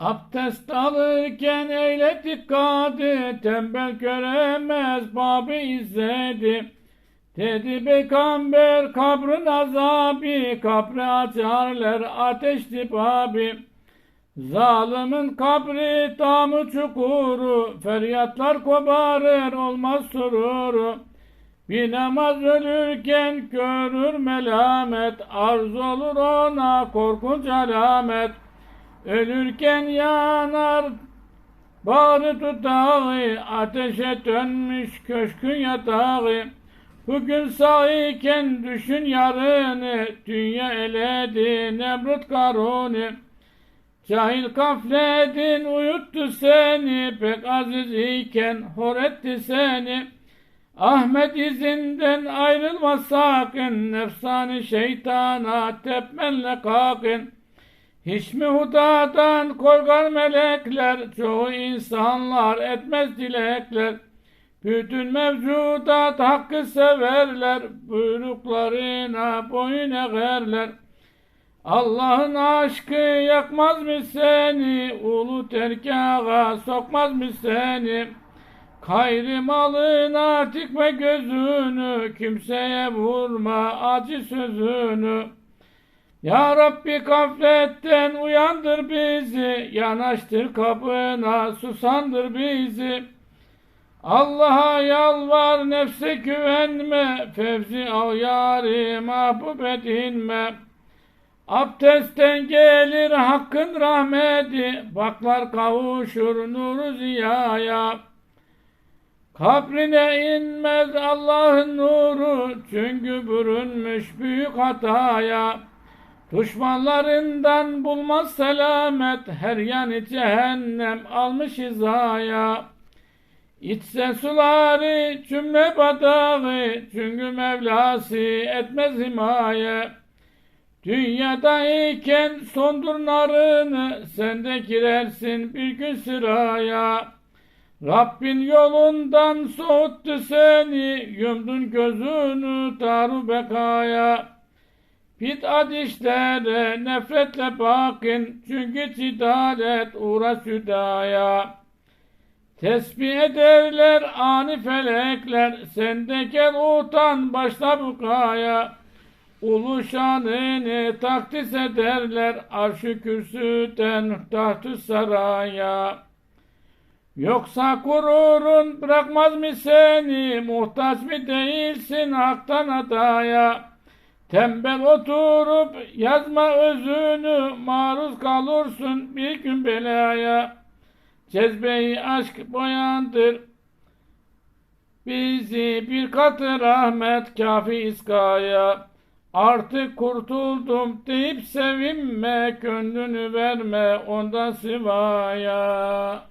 Abdest alırken eyle dikkati, tembel göremez babı izzeti. Dedi peygamber kabrın azabı, kabri açarlar ateşli babi. Zalimin kabri damı çukuru, feryatlar koparır olmaz sururu. Bir namaz ölürken görür melamet, arz olur ona korkunç alamet. Ölürken yanar bağrı tutağı, ateşe dönmüş köşkün yatağı. Bugün sağ iken düşün yarını, dünya eledi Nemrut Karuni. Cahil gafledin uyuttu seni, pek aziz iken hor etti seni. Ahmet izinden ayrılma sakın, nefsani şeytana tepmenle kalkın. Hiç mi hudadan korkar melekler, çoğu insanlar etmez dilekler. Bütün mevcudat hakkı severler, buyruklarına boyun eğerler. Allah'ın aşkı yakmaz mı seni, ulu terkaha sokmaz mı seni? Kayrı malına dikme gözünü, kimseye vurma acı sözünü. Ya Rabbi gafletten uyandır bizi, yanaştır kapına, susandır bizi. Allah'a yalvar, nefse güvenme, fevzi al yâri mahbub edinme. Abdestten gelir hakkın rahmeti, baklar kavuşur nuru ziyaya. Kabrine inmez Allah'ın nuru, çünkü bürünmüş büyük hataya. Düşmanlarından bulmaz selamet, her yanı cehennem almış hizaya. İçse suları cümle badağı, çünkü Mevlası etmez himaye. Dünyadayken sondur narını, sen de girersin bir gün sıraya. Rabbin yolundan soğuttu seni, yumdun gözünü daru bekaya. Bid'at işlere nefretle bakın, çünkü cidalet uğra südaya. Tesbih ederler ani felekler, sen de gel utan başla bukaya. Ulu şanını takdis ederler, arşı kürsüden tahtü saraya. Yoksa gururun bırakmaz mı seni, muhtaç mı değilsin haktan adaya? Tembel oturup yazma özünü, maruz kalırsın bir gün belaya. Cezbeyi aşk boyandır, bizi bir katı rahmet kafi iskaya. Artık kurtuldum deyip sevinme, gönlünü verme ondan sıvaya.